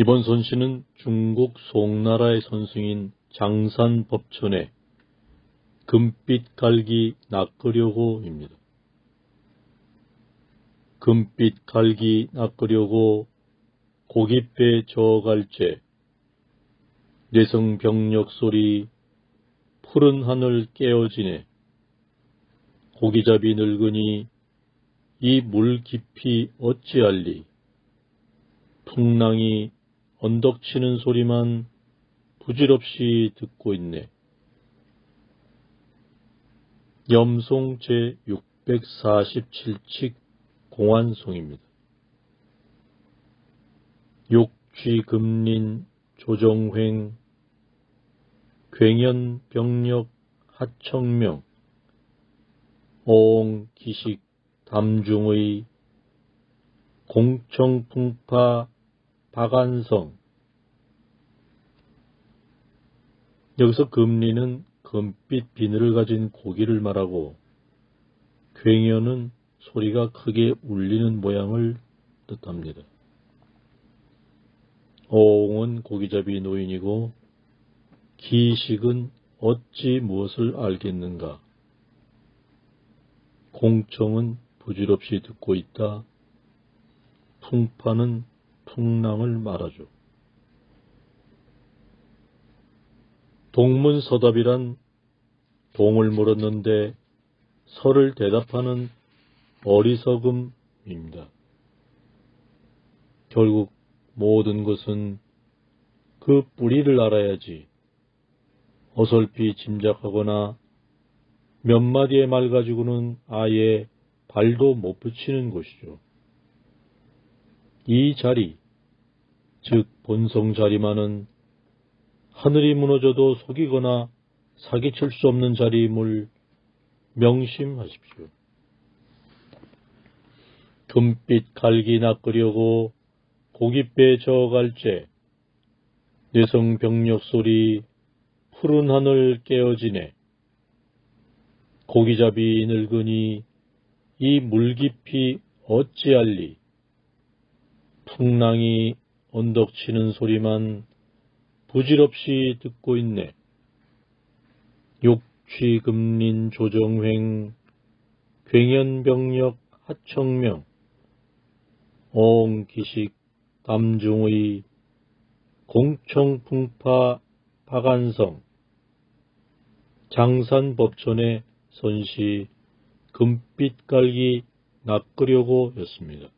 이번 선시는 중국 송나라의 선승인 장산 법천의 금빛 갈기 낚으려고입니다. 금빛 갈기 낚으려고 고깃배 저갈채 내성 병력 소리 푸른 하늘 깨어지네 고기잡이 늙으니 이 물 깊이 어찌할리 풍랑이 언덕 치는 소리만 부질없이 듣고 있네. 염송 제647칙 공안송입니다. 욕취금린 조정횡 괴년 병력 하청명 오옹 기식 담중의 공청풍파 박안성 여기서 금리는 금빛 비늘을 가진 고기를 말하고 괴녀는 소리가 크게 울리는 모양을 뜻합니다. 오옹은 고기잡이 노인이고 기식은 어찌 무엇을 알겠는가? 공청은 부질없이 듣고 있다. 풍파는 풍랑을 말하죠. 동문서답이란 동을 물었는데 설을 대답하는 어리석음입니다. 결국 모든 것은 그 뿌리를 알아야지 어설피 짐작하거나 몇 마디의 말 가지고는 아예 발도 못 붙이는 것이죠. 이 자리, 즉 본성 자리만은 하늘이 무너져도 속이거나 사기칠 수 없는 자리임을 명심하십시오. 금빛 갈기 낚으려고 고깃배 저갈채 내성 병력 소리 푸른 하늘 깨어지네. 고기잡이 늙으니 이 물 깊이 어찌할리. 풍랑이 언덕 치는 소리만 부질없이 듣고 있네. 욕취금린 조정횡 괴년병력 하청명 옹기식 담중의 공청풍파 박안성 장산법천의 선시 금빛갈기 낚으려고 였습니다.